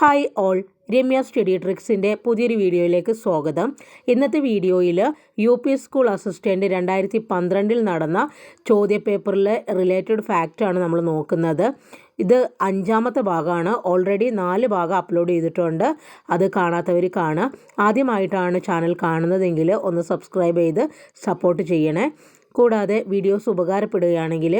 Hi all Ramya study ട്രിക്സിന്റെ പുതിയൊരു വീഡിയോയിലേക്ക് സ്വാഗതം. ഇന്നത്തെ വീഡിയോയിൽ യു പി സ്കൂൾ അസിസ്റ്റന്റ് രണ്ടായിരത്തി പന്ത്രണ്ടിൽ നടന്ന ചോദ്യപേപ്പറിലെ റിലേറ്റഡ് ഫാക്റ്റാണ് നമ്മൾ നോക്കുന്നത്. ഇത് അഞ്ചാമത്തെ ഭാഗമാണ്. ഓൾറെഡി നാല് ഭാഗം അപ്ലോഡ് ചെയ്തിട്ടുണ്ട്. അത് കാണാത്തവർ കാണുക. ആദ്യമായിട്ടാണ് ചാനൽ കാണുന്നതെങ്കിൽ ഒന്ന് സബ്സ്ക്രൈബ് ചെയ്ത് സപ്പോർട്ട് ചെയ്യണേ. കൂടാതെ വീഡിയോസ് ഉപകാരപ്പെടുകയാണെങ്കിൽ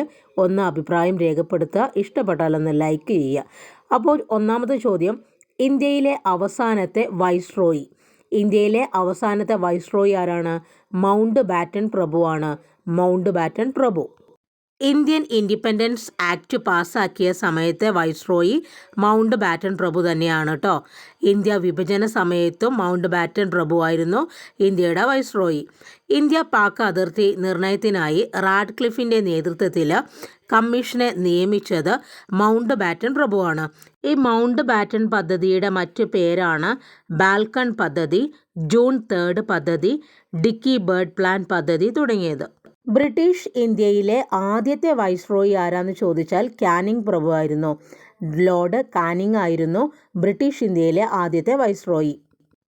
ഒന്ന് അഭിപ്രായം രേഖപ്പെടുത്തുക. ഇഷ്ടപ്പെട്ടാലൊന്ന് ലൈക്ക് ചെയ്യുക. അപ്പോൾ ഒന്നാമത്തെ ചോദ്യം ഇന്ത്യയിലെ അവസാനത്തെ വൈസ്രോയി ഇന്ത്യയിലെ അവസാനത്തെ വൈസ്രോയി ആരാണ്? മൗണ്ട് ബാറ്റൺ പ്രഭുവാണ്. മൗണ്ട് ബാറ്റൺ പ്രഭു. ഇന്ത്യൻ ഇൻഡിപെൻഡൻസ് ആക്ട് പാസ്സാക്കിയ സമയത്തെ വൈസ്രോയി മൗണ്ട് ബാറ്റൺ പ്രഭു തന്നെയാണ് കേട്ടോ ഇന്ത്യ വിഭജന സമയത്തും മൗണ്ട് ബാറ്റൺ പ്രഭു ആയിരുന്നു ഇന്ത്യയുടെ വൈസ്രോയി. ഇന്ത്യ പാക് അതിർത്തി നിർണയത്തിനായി റാഡ്ക്ലിഫിന്റെ നേതൃത്വത്തിൽ കമ്മീഷനെ നിയമിച്ചത് മൗണ്ട് ബാറ്റൺ പ്രഭുവാണ് ഈ മൗണ്ട് ബാറ്റൺ പദ്ധതിയുടെ മറ്റു പേരാണ് ബാൽക്കൺ പദ്ധതി ജൂൺ തേർഡ് പദ്ധതി ഡിക്കി ബേർഡ് പ്ലാൻ പദ്ധതി തുടങ്ങിയത്. ബ്രിട്ടീഷ് ഇന്ത്യയിലെ ആദ്യത്തെ വൈസ്രോയി ആരാന്ന് ചോദിച്ചാൽ കാനിങ് പ്രഭു ആയിരുന്നു. ലോർഡ് കാനിങ് ആയിരുന്നു ബ്രിട്ടീഷ് ഇന്ത്യയിലെ ആദ്യത്തെ വൈസ്രോയി.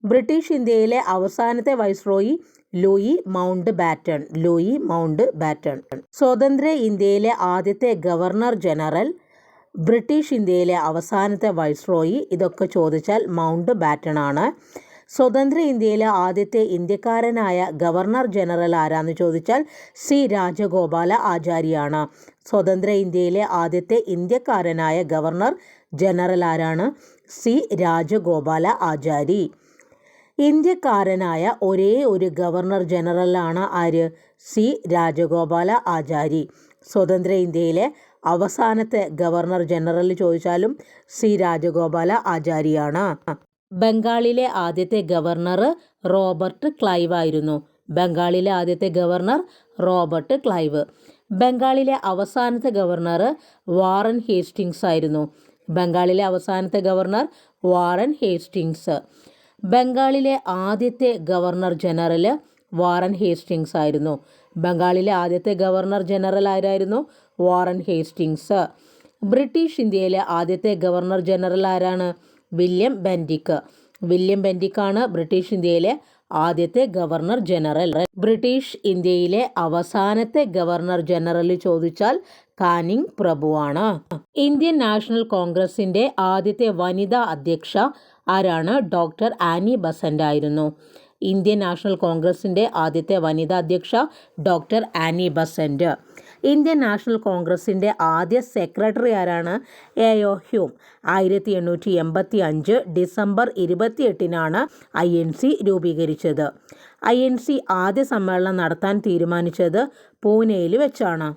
ബ്രിട്ടീഷ് ഇന്ത്യയിലെ അവസാനത്തെ viceroy Louis Mountbatten Louis Mountbatten. സ്വതന്ത്ര ഇന്ത്യയിലെ ആദ്യത്തെ ഗവർണർ ജനറൽ ബ്രിട്ടീഷ് ഇന്ത്യയിലെ അവസാനത്തെ വൈസ്രോയി ഇതൊക്കെ ചോദിച്ചാൽ മൗണ്ട് ബാറ്റൺ ആണ്. സ്വതന്ത്ര ഇന്ത്യയിലെ ആദ്യത്തെ ഇന്ത്യക്കാരനായ ഗവർണർ ജനറൽ ആരാന്ന് ചോദിച്ചാൽ സി രാജഗോപാല ആചാര്യാണ്. സ്വതന്ത്ര ഇന്ത്യയിലെ ആദ്യത്തെ ഇന്ത്യക്കാരനായ ഗവർണർ ജനറൽ ആരാണ്? C Rajagopalachari. ഇന്ത്യക്കാരനായ ഒരേ ഒരു ഗവർണർ ജനറലാണ് ആര്? C Rajagopalachari. സ്വതന്ത്ര ഇന്ത്യയിലെ അവസാനത്തെ ഗവർണർ ജനറൽ ചോദിച്ചാലും സി രാജഗോപാല ആചാരിയാണ്. ബംഗാളിലെ ആദ്യത്തെ ഗവർണർ റോബർട്ട് ക്ലൈവ് ആയിരുന്നു. ബംഗാളിലെ ആദ്യത്തെ ഗവർണർ റോബർട്ട് ക്ലൈവ്. ബംഗാളിലെ അവസാനത്തെ ഗവർണർ വാറൻ ഹേസ്റ്റിങ്സ് ആയിരുന്നു. ബംഗാളിലെ അവസാനത്തെ ഗവർണർ വാറൻ ഹേസ്റ്റിങ്സ് ബംഗാളിലെ ആദ്യത്തെ ഗവർണർ ജനറൽ വാറൻ ഹേസ്റ്റിങ്സ് ആയിരുന്നു. ബംഗാളിലെ ആദ്യത്തെ ഗവർണർ ജനറൽ ആരായിരുന്നു? വാറൻ ഹേസ്റ്റിങ്സ് ബ്രിട്ടീഷ് ഇന്ത്യയിലെ ആദ്യത്തെ ഗവർണർ ജനറൽ ആരാണ്? William Bentinck. വില്യം ബെൻഡിക്കാണ് ബ്രിട്ടീഷ് ഇന്ത്യയിലെ ആദ്യത്തെ ഗവർണർ ജനറൽ. ബ്രിട്ടീഷ് ഇന്ത്യയിലെ അവസാനത്തെ ഗവർണർ ജനറൽ ചോദിച്ചാൽ കാനിങ് പ്രഭുവാണ്. ഇന്ത്യൻ നാഷണൽ കോൺഗ്രസിന്റെ ആദ്യത്തെ വനിതാ അധ്യക്ഷ ആരാണ്? ഡോക്ടർ ആനി ബസന്റ് ആയിരുന്നു. ഇന്ത്യൻ നാഷണൽ കോൺഗ്രസിന്റെ ആദ്യത്തെ വനിതാ അധ്യക്ഷ doctor Annie Besant. Indian National കോൺഗ്രസിന്റെ ആദ്യ സെക്രട്ടറി ആരാണ്? എ. ഒ. ഹ്യൂം. ആയിരത്തി എണ്ണൂറ്റി എൺപത്തി അഞ്ച് ഡിസംബർ ഇരുപത്തിയെട്ടിനാണ് ഐ എൻ സി രൂപീകരിച്ചത്. ഐ എൻ സി ആദ്യ സമ്മേളനം നടത്താൻ തീരുമാനിച്ചത് പൂനെയിൽ വെച്ചാണ്.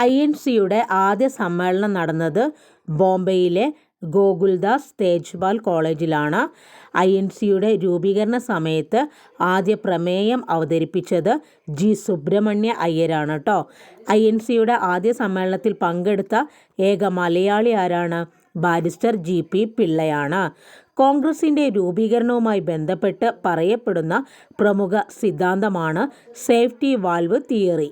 ഐ എൻ സിയുടെ ആദ്യ സമ്മേളനം നടന്നത് ബോംബെയിലെ ഗോകുൽദാസ് തേജ്പാൽ കോളേജിലാണ് ഐ എൻ സിയുടെ രൂപീകരണ സമയത്ത് ആദ്യ പ്രമേയം അവതരിപ്പിച്ചത് ജി സുബ്രഹ്മണ്യ അയ്യരാണ് കേട്ടോ ഐ എൻ സിയുടെ ആദ്യ സമ്മേളനത്തിൽ പങ്കെടുത്ത ഏക മലയാളി ആരാണ്? ബാരിസ്റ്റർ ജി പി പിള്ളയാണ്. കോൺഗ്രസിന്റെ രൂപീകരണവുമായി ബന്ധപ്പെട്ട് പറയപ്പെടുന്ന പ്രമുഖ സിദ്ധാന്തമാണ് safety valve theory.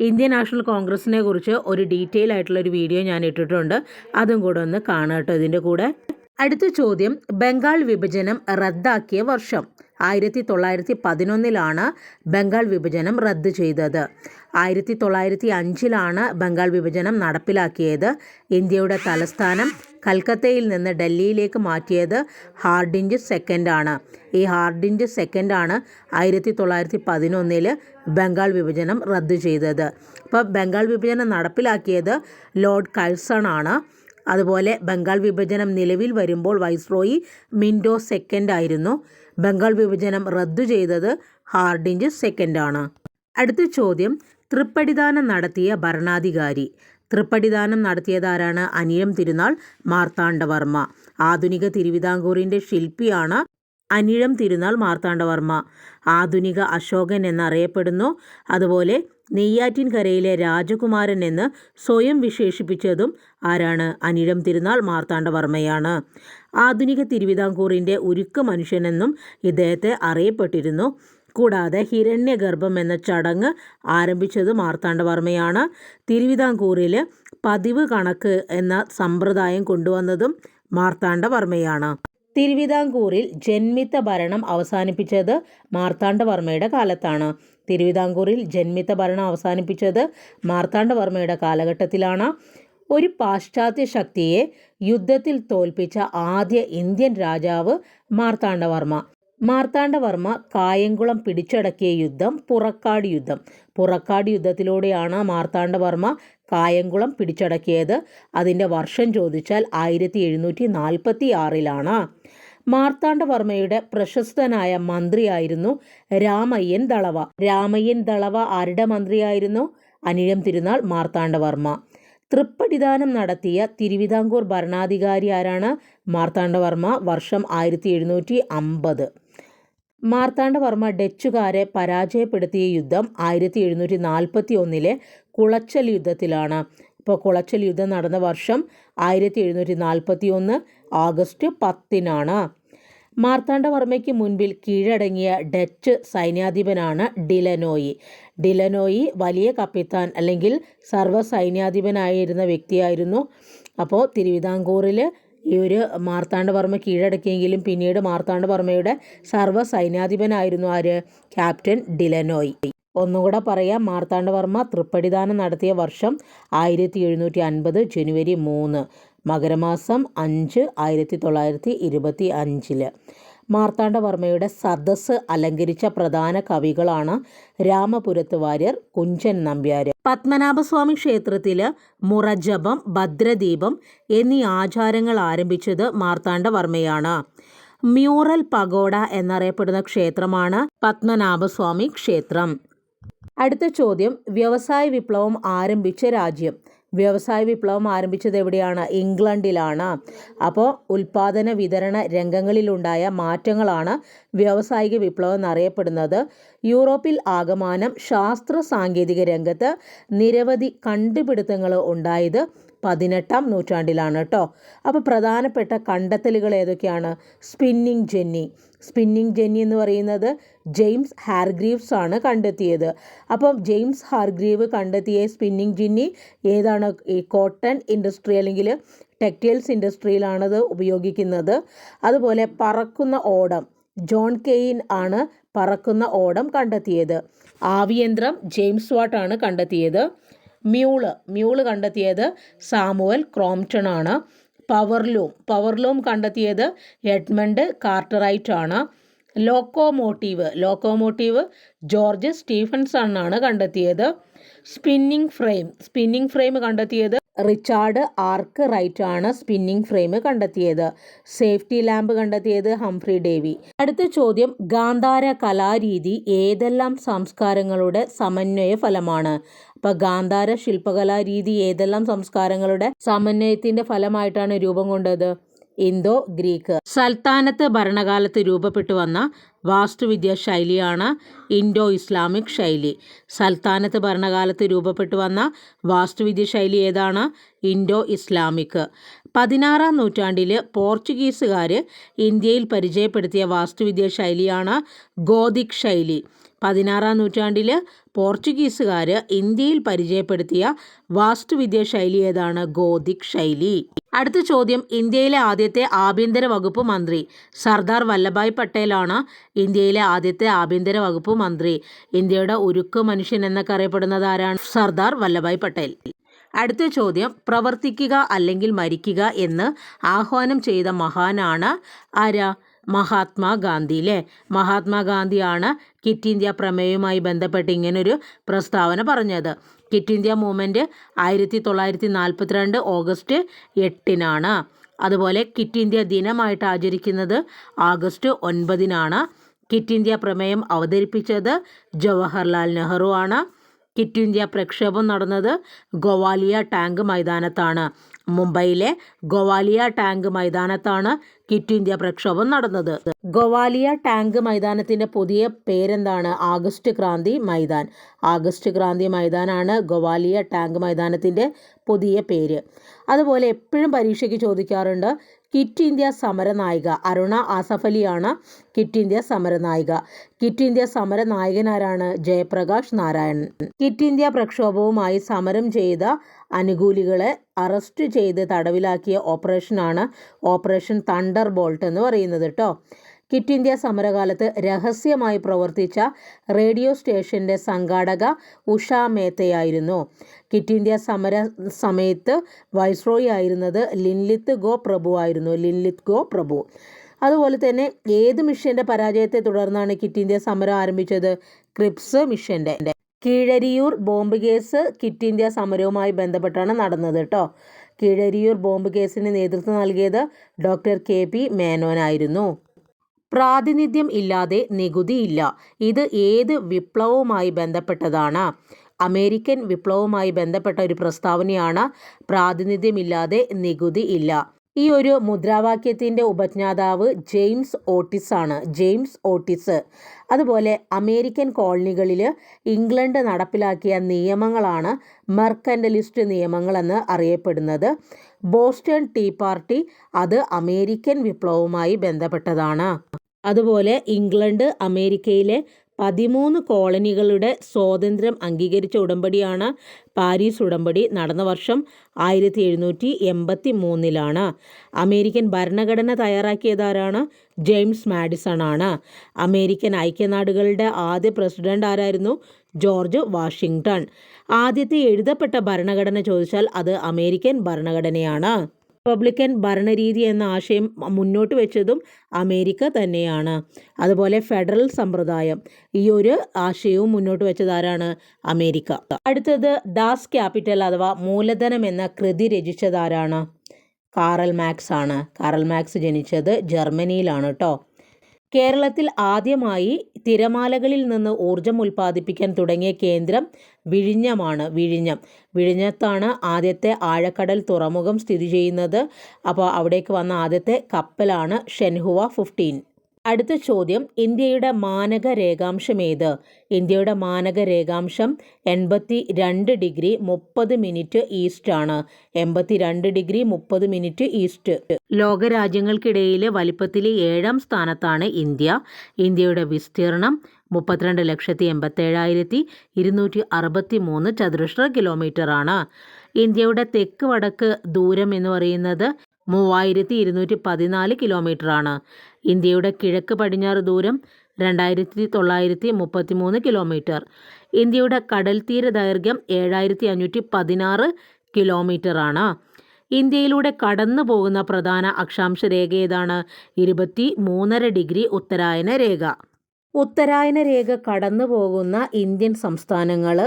Indian National കോൺഗ്രസിനെ കുറിച്ച് ഒരു ഡീറ്റെയിൽ ആയിട്ടുള്ള ഒരു വീഡിയോ ഞാൻ ഇട്ടിട്ടുണ്ട്. അതും കൂടെ ഒന്ന് കാണാം കേട്ടോ ഇതിന്റെ കൂടെ. അടുത്ത ചോദ്യം ബംഗാൾ വിഭജനം റദ്ദാക്കിയ വർഷം. ആയിരത്തി തൊള്ളായിരത്തി പതിനൊന്നിലാണ് ബംഗാൾ വിഭജനം റദ്ദ് ചെയ്തത്. ആയിരത്തി തൊള്ളായിരത്തി അഞ്ചിലാണ് ബംഗാൾ വിഭജനം നടപ്പിലാക്കിയത്. ഇന്ത്യയുടെ തലസ്ഥാനം കൽക്കത്തയിൽ നിന്ന് ഡൽഹിയിലേക്ക് മാറ്റിയത് ഹാർഡിഞ്ച് സെക്കൻഡാണ്. ഈ ഹാർഡിഞ്ച് സെക്കൻഡാണ് ആയിരത്തി തൊള്ളായിരത്തി പതിനൊന്നിൽ ബംഗാൾ വിഭജനം റദ്ദു ചെയ്തത്. അപ്പോൾ ബംഗാൾ വിഭജനം നടപ്പിലാക്കിയത് ലോർഡ് കഴ്സൺ ആണ് അതുപോലെ ബംഗാൾ വിഭജനം നിലവിൽ വരുമ്പോൾ വൈസ്രോയി മിൻഡോ സെക്കൻഡ് ആയിരുന്നു ബംഗാൾ വിഭജനം റദ്ദു ചെയ്തത് ഹാർഡിഞ്ച് സെക്കൻഡാണ്. അടുത്ത ചോദ്യം തൃപ്പടിദാനം നടത്തിയ ഭരണാധികാരി. തൃപ്പടിദാനം നടത്തിയതാരാണ് അനിയം തിരുനാൾ? മാർത്താണ്ഡവർമ്മ. ആധുനിക തിരുവിതാംകൂറിന്റെ ശില്പിയാണ് അനിഴം തിരുനാൾ മാർത്താണ്ഡവർമ്മ. ആധുനിക അശോകൻ എന്നറിയപ്പെടുന്നു. അതുപോലെ നെയ്യാറ്റിൻകരയിലെ രാജകുമാരൻ എന്ന് സ്വയം വിശേഷിപ്പിച്ചതും ആരാണ്? അനിഴം തിരുനാൾ മാർത്താണ്ഡവർമ്മയാണ്. ആധുനിക തിരുവിതാംകൂറിന്റെ ഉരുക്ക് മനുഷ്യനെന്നും ഇദ്ദേഹത്തെ അറിയപ്പെട്ടിരുന്നു. കൂടാതെ ഹിരണ്യഗർഭം എന്ന ചടങ്ങ് ആരംഭിച്ചത് മാർത്താണ്ഡവർമ്മയാണ്. തിരുവിതാംകൂറിൽ പതിവ് കണക്ക് എന്ന സമ്പ്രദായം കൊണ്ടുവന്നതും മാർത്താണ്ഡവർമ്മയാണ്. തിരുവിതാംകൂറിൽ ജന്മിത്ത ഭരണം അവസാനിപ്പിച്ചത് മാർത്താണ്ഡവർമ്മയുടെ കാലത്താണ്. തിരുവിതാംകൂറിൽ ജന്മിത്ത ഭരണം അവസാനിപ്പിച്ചത് മാർത്താണ്ഡവർമ്മയുടെ കാലഘട്ടത്തിലാണ്. ഒരു പാശ്ചാത്യ ശക്തിയെ യുദ്ധത്തിൽ തോൽപ്പിച്ച ആദ്യ ഇന്ത്യൻ രാജാവ് മാർത്താണ്ഡവർമ്മ. മാർത്താണ്ഡവർമ്മ കായംകുളം പിടിച്ചടക്കിയ യുദ്ധം പുറക്കാട് യുദ്ധം. പുറക്കാട് യുദ്ധത്തിലൂടെയാണ് മാർത്താണ്ഡവർമ്മ കായംകുളം പിടിച്ചടക്കിയത്. അതിന്റെ വർഷം ചോദിച്ചാൽ ആയിരത്തി എഴുന്നൂറ്റി നാൽപ്പത്തി ആറിലാണ് മാർത്താണ്ഡവർമ്മയുടെ പ്രശസ്തനായ മന്ത്രിയായിരുന്നു രാമയ്യൻ ദളവ. രാമയ്യൻ ദളവ ആരുടെ മന്ത്രിയായിരുന്നു? അനിഴം തിരുനാൾ മാർത്താണ്ഡവർമ്മ. തൃപ്പടിദാനം നടത്തിയ തിരുവിതാംകൂർ ഭരണാധികാരി ആരാണ്? മാർത്താണ്ഡവർമ്മ വർഷം ആയിരത്തി എഴുന്നൂറ്റി അമ്പത് മാർത്താണ്ഡവർമ്മ ഡച്ചുകാരെ പരാജയപ്പെടുത്തിയ യുദ്ധം ആയിരത്തി എഴുന്നൂറ്റി നാൽപ്പത്തി ഒന്നിലെ കുളച്ചൽ യുദ്ധത്തിലാണ്. ഇപ്പോൾ കുളച്ചൽ യുദ്ധം നടന്ന വർഷം ആയിരത്തി എഴുന്നൂറ്റി നാൽപ്പത്തി ഒന്ന് ആഗസ്റ്റ് പത്തിനാണ്. മാർത്താണ്ഡവർമ്മയ്ക്ക് മുൻപിൽ കീഴടങ്ങിയ ഡച്ച് സൈന്യാധിപനാണ് ഡിലനോയി. ഡിലനോയി വലിയ കപ്പിത്താൻ അല്ലെങ്കിൽ സർവ സൈന്യാധിപനായിരുന്ന വ്യക്തിയായിരുന്നു. അപ്പോൾ തിരുവിതാംകൂറിൽ ഈ ഒരു മാർത്താണ്ഡവർമ്മ കീഴടക്കിയെങ്കിലും പിന്നീട് മാർത്താണ്ഡവർമ്മയുടെ സർവ സൈന്യാധിപനായിരുന്നു ആര്? Captain De Lannoy. ഒന്നുകൂടെ പറയാം മാർത്താണ്ഡവർമ്മ തൃപ്പടിദാനം നടത്തിയ വർഷം ആയിരത്തി എഴുന്നൂറ്റി അൻപത് ജനുവരി മൂന്ന് മകരമാസം അഞ്ച് ആയിരത്തി തൊള്ളായിരത്തി ഇരുപത്തി അഞ്ചിൽ മാർത്താണ്ഡവർമ്മയുടെ സദസ്സ് അലങ്കരിച്ച പ്രധാന കവികളാണ് രാമപുരത്ത് വാര്യർ കുഞ്ചൻ നമ്പ്യാർ പത്മനാഭസ്വാമി ക്ഷേത്രത്തിൽ മുറജപം ഭദ്രദീപം എന്നീ ആചാരങ്ങൾ ആരംഭിച്ചത് മാർത്താണ്ഡവർമ്മയാണ്. മ്യൂറൽ പഗോഡ എന്നറിയപ്പെടുന്ന ക്ഷേത്രമാണ് പത്മനാഭസ്വാമി ക്ഷേത്രം. അടുത്ത ചോദ്യം വ്യവസായ വിപ്ലവം ആരംഭിച്ച രാജ്യം. വ്യവസായ വിപ്ലവം ആരംഭിച്ചത് എവിടെയാണ്? ഇംഗ്ലണ്ടിലാണ്. അപ്പോൾ ഉൽപാദന വിതരണ രംഗങ്ങളിലുണ്ടായ മാറ്റങ്ങളാണ് വ്യാവസായിക വിപ്ലവം എന്നറിയപ്പെടുന്നത്. യൂറോപ്പിൽ ആകമാനം ശാസ്ത്ര സാങ്കേതിക രംഗത്ത് നിരവധി കണ്ടുപിടുത്തങ്ങൾ ഉണ്ടായത് പതിനെട്ടാം നൂറ്റാണ്ടിലാണ് കേട്ടോ അപ്പോൾ പ്രധാനപ്പെട്ട കണ്ടെത്തലുകൾ ഏതൊക്കെയാണ്? Spinning Jenny. സ്പിന്നിങ് ജെന്നി എന്ന് പറയുന്നത് ജെയിംസ് ഹാർഗ്രീവ്സ് ആണ് കണ്ടെത്തിയത്. അപ്പം ജെയിംസ് ഹാർഗ്രീവ് കണ്ടെത്തിയ സ്പിന്നിങ് ജെന്നി ഏതാണ്? ഈ കോട്ടൺ ഇൻഡസ്ട്രി അല്ലെങ്കിൽ ടെക്സ്റ്റൈൽസ് ഇൻഡസ്ട്രിയിലാണത് ഉപയോഗിക്കുന്നത്. അതുപോലെ പറക്കുന്ന ഓടം. ജോൺ കെയിൻ ആണ് പറക്കുന്ന ഓടം കണ്ടെത്തിയത്. ആവിയന്ത്രം ജെയിംസ് വാട്ടാണ് കണ്ടെത്തിയത്. മ്യൂൾ. മ്യൂൾ കണ്ടെത്തിയത് സാമുവൽ ക്രോംപ്ടൺ ആണ് പവർലൂം. പവർലൂം കണ്ടെത്തിയത് എഡ്മണ്ട് കാർട്ടറൈറ്റ് ആണ് ലോക്കോമോട്ടീവ്. ലോക്കോമോട്ടീവ് ജോർജ് സ്റ്റീഫൻസൺ ആണ് കണ്ടെത്തിയത്. Spinning frame. സ്പിന്നിങ് ഫ്രെയിം കണ്ടെത്തിയത് റിച്ചാർഡ് ആർക്ക് റൈറ്റ് ആണ് സ്പിന്നിങ് ഫ്രെയിം കണ്ടെത്തിയത്? സേഫ്റ്റി ലാമ്പ് കണ്ടെത്തിയത് ഹംഫ്രി ഡേവി. അടുത്ത ചോദ്യം ഗാന്ധാര കലാരീതി ഏതെല്ലാം സംസ്കാരങ്ങളുടെ സമന്വയ ഫലമാണ്? അപ്പോൾ ഗാന്ധാര ശില്പകലാരീതി ഏതെല്ലാം സംസ്കാരങ്ങളുടെ സമന്വയത്തിന്റെ ഫലമായിട്ടാണ് രൂപം കൊണ്ടത്? Indo Greek. സൽത്താനത്ത് ഭരണകാലത്ത് രൂപപ്പെട്ടു വന്ന വാസ്തുവിദ്യാ ശൈലിയാണ് ഇൻഡോ ഇസ്ലാമിക് ശൈലി. സൽത്താനത്ത് ഭരണകാലത്ത് രൂപപ്പെട്ടു വന്ന വാസ്തുവിദ്യ ശൈലി ഏതാണ്? Indo Islamic. പതിനാറാം നൂറ്റാണ്ടിൽ പോർച്ചുഗീസുകാർ ഇന്ത്യയിൽ പരിചയപ്പെടുത്തിയ വാസ്തുവിദ്യാ ശൈലിയാണ് ഗോതിക് ശൈലി. പതിനാറാം നൂറ്റാണ്ടിൽ പോർച്ചുഗീസുകാർ ഇന്ത്യയിൽ പരിചയപ്പെടുത്തിയ വാസ്തുവിദ്യാ ശൈലി ഏതാണ്? ഗോതിക് ശൈലി. അടുത്ത ചോദ്യം ഇന്ത്യയിലെ ആദ്യത്തെ ആഭ്യന്തര വകുപ്പ് മന്ത്രി. സർദാർ വല്ലഭായ് പട്ടേലാണ് ഇന്ത്യയിലെ ആദ്യത്തെ ആഭ്യന്തര വകുപ്പ് മന്ത്രി. ഇന്ത്യയുടെ ഉരുക്ക് മനുഷ്യൻ എന്നൊക്കെ അറിയപ്പെടുന്നത് ആരാണ്? സർദാർ വല്ലഭായ് പട്ടേൽ. അടുത്ത ചോദ്യം പ്രവർത്തിക്കുക അല്ലെങ്കിൽ മരിക്കുക എന്ന് ആഹ്വാനം ചെയ്ത മഹാനാണ് ആരാ? മഹാത്മാഗാന്ധി അല്ലേ മഹാത്മാഗാന്ധിയാണ് കിറ്റ് ഇന്ത്യ പ്രമേയവുമായി ബന്ധപ്പെട്ട് ഇങ്ങനൊരു പ്രസ്താവന പറഞ്ഞത്. കിറ്റ് ഇന്ത്യ മൂവ്മെന്റ് ആയിരത്തി തൊള്ളായിരത്തി നാൽപ്പത്തിരണ്ട് ഓഗസ്റ്റ് എട്ടിനാണ്. അതുപോലെ കിറ്റ് ഇന്ത്യ ദിനമായിട്ട് ആചരിക്കുന്നത് ആഗസ്റ്റ് ഒൻപതിനാണ്. കിറ്റ് ഇന്ത്യ പ്രമേയം അവതരിപ്പിച്ചത് ജവഹർലാൽ നെഹ്റു ആണ്. കിറ്റ് ഇന്ത്യ പ്രക്ഷേപം നടന്നത് ഗോവാലിയ ടാങ്ക് മൈതാനത്താണ്. മുംബൈയിലെ ഗോവാലിയ ടാങ്ക് മൈതാനത്താണ് കിറ്റ് ഇന്ത്യ പ്രക്ഷോഭം നടന്നത്. ഗോവാലിയ ടാങ്ക് മൈതാനത്തിന്റെ പുതിയ പേരെന്താണ്? ആഗസ്റ്റ് ക്രാന്തി മൈതാൻ. ആഗസ്റ്റ് ക്രാന്തി മൈതാനാണ് ഗോവാലിയ ടാങ്ക് മൈതാനത്തിന്റെ പുതിയ പേര്. അതുപോലെ എപ്പോഴും പരീക്ഷയ്ക്ക് ചോദിക്കാറുണ്ട് കിറ്റ് ഇന്ത്യ സമരനായിക അരുണ ആസഫലിയാണ് കിറ്റ് ഇന്ത്യ സമരനായിക കിറ്റ് ഇന്ത്യ സമര നായകനാരാണ് ജയപ്രകാശ് നാരായണൻ. കിറ്റ് ഇന്ത്യ പ്രക്ഷോഭവുമായി സമരം ചെയ്ത അനുകൂലികളെ അറസ്റ്റ് ചെയ്ത് തടവിലാക്കിയ ഓപ്പറേഷനാണ് ഓപ്പറേഷൻ തണ്ടർ ബോൾട്ട് എന്ന് പറയുന്നത് കേട്ടോ. കിറ്റ് ഇന്ത്യ സമരകാലത്ത് രഹസ്യമായി പ്രവർത്തിച്ച റേഡിയോ സ്റ്റേഷന്റെ സംഘാടക ഉഷ മേത്തയായിരുന്നു. കിറ്റ് ഇന്ത്യ സമര സമയത്ത് വൈസ്രോയി ആയിരുന്നത് ലിൻലിത്ത് ഗോ പ്രഭു ആയിരുന്നു. ലിൻലിത്ത് ഗോ പ്രഭു. അതുപോലെ തന്നെ ഏത് മിഷന്റെ പരാജയത്തെ തുടർന്നാണ് കിറ്റ് ഇന്ത്യ സമരം ആരംഭിച്ചത്? ക്രിപ്സ് മിഷന്റെ Keezhariyur bomb case quit India സമരവുമായി ബന്ധപ്പെട്ടാണ് നടന്നത് കേട്ടോ കീഴരിയൂർ ബോംബ് കേസിന് നേതൃത്വം നൽകിയത് ഡോക്ടർ കെ പി മേനോനായിരുന്നു പ്രാതിനിധ്യം ഇല്ലാതെ നികുതിയില്ല. ഇത് ഏത് വിപ്ലവവുമായി ബന്ധപ്പെട്ടതാണ്? അമേരിക്കൻ വിപ്ലവവുമായി ബന്ധപ്പെട്ട ഒരു പ്രസ്താവനയാണ് പ്രാതിനിധ്യമില്ലാതെ നികുതി ഇല്ല. ഈ ഒരു മുദ്രാവാക്യത്തിന്റെ ഉപജ്ഞാതാവ് ജെയിംസ് ഓട്ടിസ് ആണ്. James Otis. അതുപോലെ അമേരിക്കൻ കോളനികളിൽ ഇംഗ്ലണ്ട് നടപ്പിലാക്കിയ നിയമങ്ങളാണ് മെർക്കൻഡലിസ്റ്റ് നിയമങ്ങളെന്ന് അറിയപ്പെടുന്നത്. ബോസ്റ്റൺ ടീ പാർട്ടി അത് അമേരിക്കൻ വിപ്ലവവുമായി ബന്ധപ്പെട്ടതാണ്. അതുപോലെ ഇംഗ്ലണ്ട് അമേരിക്കയിലെ പതിമൂന്ന് കോളനികളുടെ സ്വാതന്ത്ര്യം അംഗീകരിച്ച ഉടമ്പടിയാണ് പാരീസ് ഉടമ്പടി. നടന്ന വർഷം ആയിരത്തി എഴുന്നൂറ്റി എൺപത്തി മൂന്നിലാണ് അമേരിക്കൻ ഭരണഘടന തയ്യാറാക്കിയതാരാണ്? ജെയിംസ് മാഡിസൺ ആണ് അമേരിക്കൻ ഐക്യനാടുകളുടെ ആദ്യ പ്രസിഡന്റ് ആരായിരുന്നു? George Washington. ആദ്യത്തെ എഴുതപ്പെട്ട ഭരണഘടന ചോദിച്ചാൽ അത് അമേരിക്കൻ ഭരണഘടനയാണ്. റിപ്പബ്ലിക്കൻ ഭരണരീതി എന്ന ആശയം മുന്നോട്ട് വെച്ചതും അമേരിക്ക തന്നെയാണ്. അതുപോലെ ഫെഡറൽ സമ്പ്രദായം. ഈ ഒരു ആശയവും മുന്നോട്ട് വെച്ചത് ആരാണ്? അമേരിക്ക. അടുത്തത് ദാസ് ക്യാപിറ്റൽ അഥവാ മൂലധനം എന്ന കൃതി രചിച്ചതാരാണ് കാറൽ മാക്സ് ആണ്. കാറൽ മാക്സ് ജനിച്ചത് ജർമ്മനിയിലാണ് കേട്ടോ. കേരളത്തിൽ ആദ്യമായി തിരമാലകളിൽ നിന്ന് ഊർജം ഉൽപ്പാദിപ്പിക്കാൻ തുടങ്ങിയ കേന്ദ്രം വിഴിഞ്ഞമാണ്. വിഴിഞ്ഞം. വിഴിഞ്ഞത്താണ് ആദ്യത്തെ ആഴക്കടൽ തുറമുഖം സ്ഥിതി ചെയ്യുന്നത്. അപ്പോൾ അവിടേക്ക് വന്ന ആദ്യത്തെ കപ്പലാണ് ഷെൻഹുവ ഫിഫ്റ്റീൻ അടുത്ത ചോദ്യം ഇന്ത്യയുടെ മാനക രേഖാംശം ഏത്? ഇന്ത്യയുടെ മാനക രേഖാംശം എൺപത്തി രണ്ട് ഡിഗ്രി മുപ്പത് മിനിറ്റ് ഈസ്റ്റ് ആണ്. എൺപത്തി രണ്ട് ഡിഗ്രി മുപ്പത് മിനിറ്റ് ഈസ്റ്റ്. ലോകരാജ്യങ്ങൾക്കിടയിൽ വലിപ്പത്തിൽ ഏഴാം സ്ഥാനത്താണ് ഇന്ത്യ. ഇന്ത്യയുടെ വിസ്തീർണം മുപ്പത്തിരണ്ട് ലക്ഷത്തി എൺപത്തേഴായിരത്തി ഇരുന്നൂറ്റി അറുപത്തി മൂന്ന് ചതുരശ്ര കിലോമീറ്റർ ആണ്. ഇന്ത്യയുടെ തെക്ക് വടക്ക് ദൂരം എന്ന് പറയുന്നത് മൂവായിരത്തി ഇരുന്നൂറ്റി പതിനാല് കിലോമീറ്ററാണ്. ഇന്ത്യയുടെ കിഴക്ക് പടിഞ്ഞാറ് ദൂരം രണ്ടായിരത്തി തൊള്ളായിരത്തി മുപ്പത്തി മൂന്ന് കിലോമീറ്റർ. ഇന്ത്യയുടെ കടൽ തീര ദൈർഘ്യം ഏഴായിരത്തി അഞ്ഞൂറ്റി പതിനാറ് കിലോമീറ്ററാണ്. ഇന്ത്യയിലൂടെ കടന്നു പോകുന്ന പ്രധാന അക്ഷാംശ രേഖ ഏതാണ്? ഇരുപത്തി മൂന്നര ഡിഗ്രി ഉത്തരായന രേഖ. ഉത്തരായന രേഖ കടന്നു പോകുന്ന ഇന്ത്യൻ സംസ്ഥാനങ്ങൾ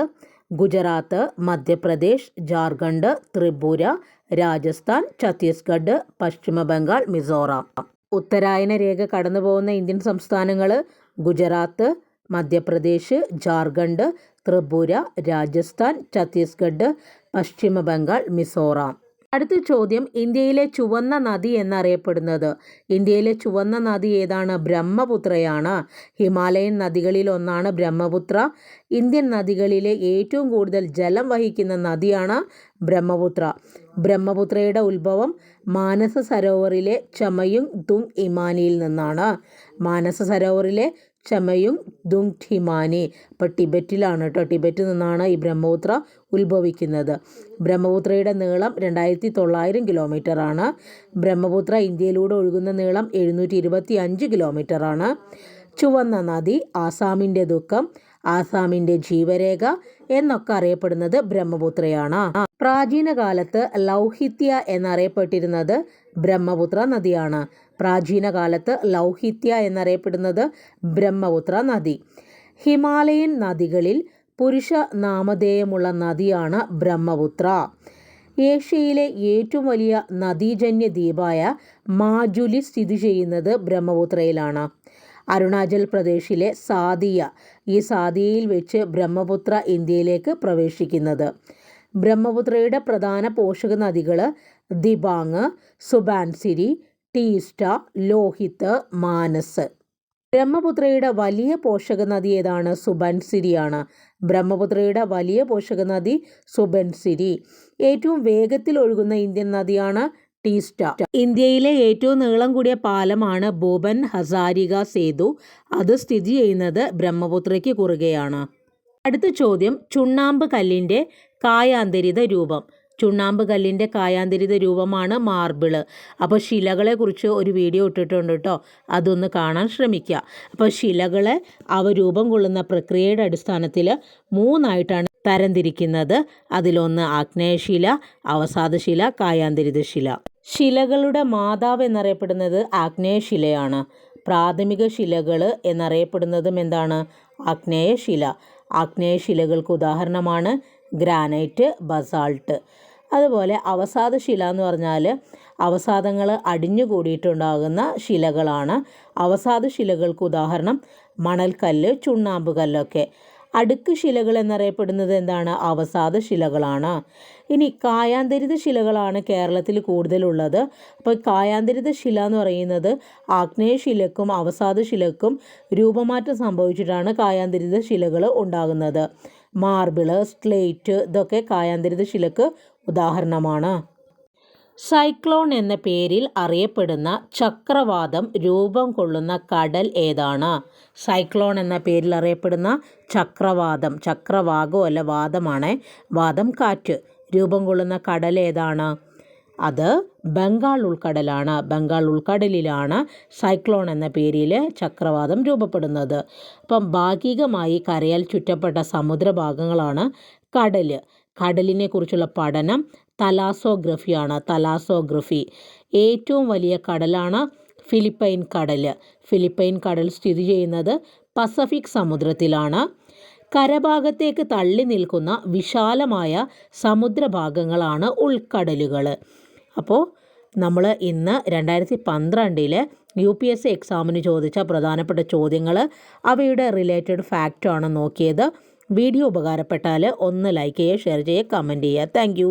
ഗുജറാത്ത് മധ്യപ്രദേശ് ജാർഖണ്ഡ് ത്രിപുര രാജസ്ഥാൻ ഛത്തീസ്ഗഡ് പശ്ചിമ ബംഗാൾ മിസോറാം. ഉത്തരായന രേഖ കടന്നു പോകുന്ന ഇന്ത്യൻ സംസ്ഥാനങ്ങൾ ഗുജറാത്ത് മധ്യപ്രദേശ് ജാർഖണ്ഡ് ത്രിപുര രാജസ്ഥാൻ ഛത്തീസ്ഗഡ് പശ്ചിമ ബംഗാൾ മിസോറാം. അടുത്ത ചോദ്യം ഇന്ത്യയിലെ ചുവന്ന നദി എന്നറിയപ്പെടുന്നത്. ഇന്ത്യയിലെ ചുവന്ന നദി ഏതാണ്? ബ്രഹ്മപുത്രയാണ്. ഹിമാലയൻ നദികളിൽ ഒന്നാണ് ബ്രഹ്മപുത്ര. ഇന്ത്യൻ നദികളിലെ ഏറ്റവും കൂടുതൽ ജലം വഹിക്കുന്ന നദിയാണ് ബ്രഹ്മപുത്ര. ബ്രഹ്മപുത്രയുടെ ഉത്ഭവം മാനസ സരോവറിലെ ചമയും തും ഇമാനിയിൽ നിന്നാണ്. മാനസ സരോവറിലെ ചമയുങ് ദുങ് ഠിമാനി അപ്പോൾ ടിബറ്റിലാണ് കേട്ടോ ടിബറ്റിൽ നിന്നാണ് ഈ ബ്രഹ്മപുത്ര ഉത്ഭവിക്കുന്നത്. ബ്രഹ്മപുത്രയുടെ നീളം രണ്ടായിരത്തി തൊള്ളായിരം കിലോമീറ്ററാണ്. ബ്രഹ്മപുത്ര ഇന്ത്യയിലൂടെ ഒഴുകുന്ന നീളം എഴുന്നൂറ്റി ഇരുപത്തി അഞ്ച് കിലോമീറ്ററാണ്. ചുവന്ന നദി ആസാമിന്റെ ദുഃഖം ആസാമിന്റെ ജീവരേഖ എന്നൊക്കെ അറിയപ്പെടുന്നത് ബ്രഹ്മപുത്രയാണ്. പ്രാചീന കാലത്ത് ലൗഹിത്യ എന്നറിയപ്പെട്ടിരുന്നത് ബ്രഹ്മപുത്ര നദിയാണ്. പ്രാചീന കാലത്ത് ലൗഹിത്യ എന്നറിയപ്പെടുന്നത് ബ്രഹ്മപുത്ര നദി. ഹിമാലയൻ നദികളിൽ പുരുഷ നാമധേയമുള്ള നദിയാണ് ബ്രഹ്മപുത്ര. ഏഷ്യയിലെ ഏറ്റവും വലിയ നദീജന്യ ദ്വീപായ മാജുലി സ്ഥിതി ചെയ്യുന്നത് ബ്രഹ്മപുത്രയിലാണ്. അരുണാചൽ പ്രദേശിലെ സാദിയ ഈ സാദിയയിൽ വെച്ച് ബ്രഹ്മപുത്ര ഇന്ത്യയിലേക്ക് പ്രവേശിക്കുന്നത്. ബ്രഹ്മപുത്രയുടെ പ്രധാന പോഷക നദികൾ ദിബാങ് സുബാൻസിരി ടീസ്റ്റ ലോഹിത് മാനസ്. ബ്രഹ്മപുത്രയുടെ വലിയ പോഷക നദി ഏതാണ് സുബൻസിരിയാണ് ബ്രഹ്മപുത്രയുടെ വലിയ പോഷക നദി സുബൻസിരി ഏറ്റവും വേഗത്തിൽ ഒഴുകുന്ന ഇന്ത്യൻ നദിയാണ് ടീസ്റ്റ. ഇന്ത്യയിലെ ഏറ്റവും നീളം കൂടിയ പാലമാണ് ബോബൻ ഹസാരിക സേതു. അത് സ്ഥിതി ചെയ്യുന്നത് ബ്രഹ്മപുത്രയ്ക്ക് കുറുകെയാണ്. അടുത്ത ചോദ്യം ചുണ്ണാമ്പ് കല്ലിന്റെ കായാന്തരിത രൂപം. ചുണ്ണാമ്പ് കല്ലിന്റെ കായാന്തരിത രൂപമാണ് മാർബിൾ. അപ്പോൾ ശിലകളെക്കുറിച്ച് ഒരു വീഡിയോ ഇട്ടിട്ടുണ്ട് കേട്ടോ അതൊന്ന് കാണാൻ ശ്രമിക്കുക അപ്പോൾ ശിലകളെ അവ രൂപം കൊള്ളുന്ന പ്രക്രിയയുടെ അടിസ്ഥാനത്തിൽ മൂന്നായിട്ടാണ് തരംതിരിക്കുന്നത്. അതിലൊന്ന് ആഗ്നേയശില അവസാദശില കായാന്തരിതശില. ശിലകളുടെ മാതാവ് എന്നറിയപ്പെടുന്നത് ആഗ്നേയശിലയാണ്. പ്രാഥമിക ശിലകൾ എന്നറിയപ്പെടുന്നതും എന്താണ്? ആഗ്നേയശില. ആഗ്നേയശിലകൾക്ക് ഉദാഹരണമാണ് ഗ്രാനൈറ്റ് ബസാൾട്ട്. അതുപോലെ അവസാദ ശില എന്ന് പറഞ്ഞാൽ അവസാദങ്ങൾ അടിഞ്ഞു കൂടിയിട്ടുണ്ടാകുന്ന ശിലകളാണ്. അവസാദ ശിലകൾക്ക് ഉദാഹരണം മണൽക്കല്ല് ചുണ്ണാമ്പ് കല്ലൊക്കെ. അടുക്ക് ശിലകൾ എന്നറിയപ്പെടുന്നത് എന്താണ്? അവസാദ ശിലകളാണ്. ഇനി കായാന്തരിത ശിലകളാണ് കേരളത്തിൽ കൂടുതലുള്ളത്. അപ്പോൾ കായാന്തരിത ശില എന്ന് പറയുന്നത് ആഗ്നേയ ശിലക്കും അവസാദ ശിലക്കും രൂപമാറ്റം സംഭവിച്ചിട്ടാണ് കായാന്തരിത ശിലകൾ ഉണ്ടാകുന്നത്. മാർബിൾ സ്ലേറ്റ് ഇതൊക്കെ കായാന്തരിത ശിലക്ക് ഉദാഹരണമാണ്. സൈക്ലോൺ എന്ന പേരിൽ അറിയപ്പെടുന്ന ചക്രവാതം രൂപം കൊള്ളുന്ന കടൽ ഏതാണ്? സൈക്ലോൺ എന്ന പേരിൽ അറിയപ്പെടുന്ന ചക്രവാതം ചക്രവാകോ അല്ല വാദമാണ്. വാദം കാറ്റ് രൂപം കൊള്ളുന്ന കടൽ ഏതാണ്? അത് ബംഗാൾ ഉൾക്കടലാണ് ബംഗാൾ ഉൾക്കടലിലാണ് സൈക്ലോൺ എന്ന പേരിൽ ചക്രവാതം രൂപപ്പെടുന്നത്. അപ്പം ഭാഗികമായി കരയാൽ ചുറ്റപ്പെട്ട സമുദ്രഭാഗങ്ങളാണ് കടൽ. കടലിനെ കുറിച്ചുള്ള പഠനം തലാസോഗ്രഫിയാണ്. തലാസോഗ്രഫി ഏറ്റവും വലിയ കടലാണ് ഫിലിപ്പൈൻ കടൽ. ഫിലിപ്പൈൻ കടൽ സ്ഥിതി ചെയ്യുന്നത് പസഫിക് സമുദ്രത്തിലാണ്. കരഭാഗത്തേക്ക് തള്ളി നിൽക്കുന്ന വിശാലമായ സമുദ്രഭാഗങ്ങളാണ് ഉൾക്കടലുകൾ. അപ്പോൾ നമ്മൾ ഇന്ന് രണ്ടായിരത്തി പന്ത്രണ്ടിലെ യു പി എസ് സി എക്സാമിന് ചോദിച്ച പ്രധാനപ്പെട്ട ചോദ്യങ്ങൾ അവയുടെ റിലേറ്റഡ് ഫാക്റ്റാണ് നോക്കിയത്. വീഡിയോ ഉപകാരപ്പെട്ടാൽ ഒന്ന് ലൈക്ക് ചെയ്യുക ഷെയർ ചെയ്യുക കമന്റ് ചെയ്യുക. താങ്ക്